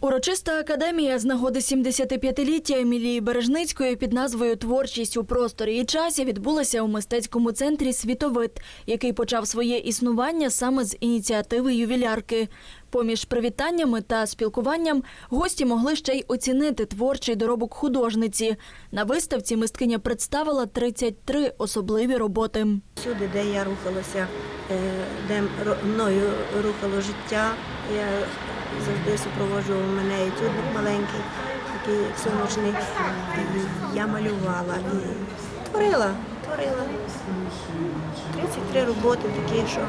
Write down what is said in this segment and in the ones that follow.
Урочиста академія з нагоди 75-ліття Емілії Бережницької під назвою Творчість у просторі і часі відбулася у мистецькому центрі Світовид, який почав своє існування саме з ініціативи ювілярки. Поміж привітаннями та спілкуванням гості могли ще й оцінити творчий доробок художниці. На виставці мисткиня представила 33 особливі роботи. Всюди, де я рухалася, е, де мною рухало життя, я завжди супроводжував мене етюдник маленький, такий сонячний. І я малювала і творила, творила. 33 роботи такі, що е,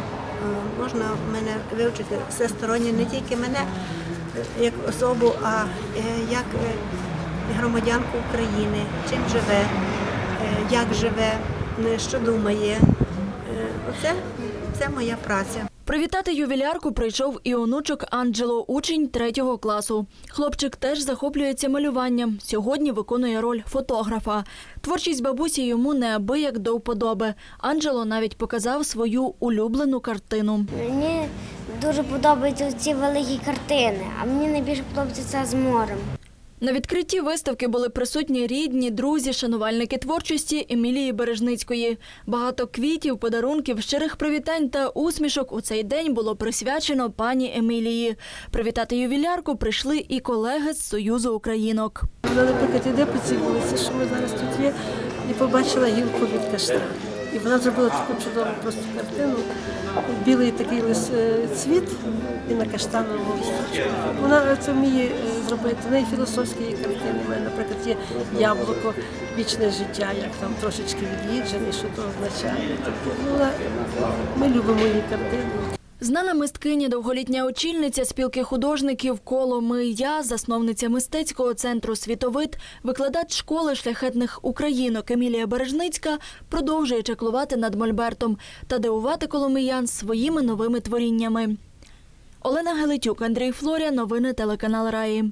можна мене вивчити всесторонньо, не тільки мене е, як особу, а як громадянку України, чим живе, як живе, що думає. Е, Оце це моя праця. Привітати ювілярку прийшов і онучок Анджело, учень третього класу. Хлопчик теж захоплюється малюванням. Сьогодні виконує роль фотографа. Творчість бабусі йому неабияк до вподоби. Анджело навіть показав свою улюблену картину. Мені дуже подобаються ці великі картини, а мені найбільше подобається це з морем. На відкритті виставки були присутні рідні, друзі, шанувальники творчості Емілії Бережницької. Багато квітів, подарунків, щирих привітань та усмішок у цей день було присвячено пані Емілії. Привітати ювілярку прийшли і колеги з Союзу Українок. Наприклад, іде по що ми зараз тут є, і побачила гілку від каштану. І вона зробила таку чудову просто картину. Білий такий лис е, цвіт і на каштановому листочку. Вона це вміє е, зробити. В неї філософські картини. У мене, наприклад, є яблуко, вічне життя, як там трошечки від'їджене, що то означає. Тобто, ну, ми любимо її картини. Знана мисткиня, довголітня очільниця спілки художників коло ми я, засновниця мистецького центру Світовид, викладач школи шляхетних українок Емілія Бережницька продовжує чаклувати над Мольбертом та дивувати коломиян своїми новими творіннями. Олена Гелетюк, Андрій Флоря, новини телеканал Раї.